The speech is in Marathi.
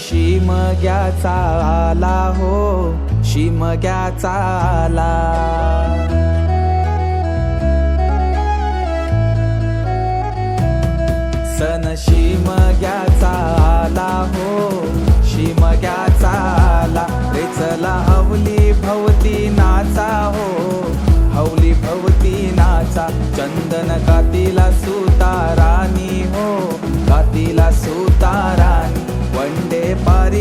शिमग्याचा आला हो शिमग्याचा आला. सन शिमग्याचा आला हो शिमग्याचा आला. रे चला हवली भवती नाचा हो हवली भवती नाचा. चंदन कातीला सुतारा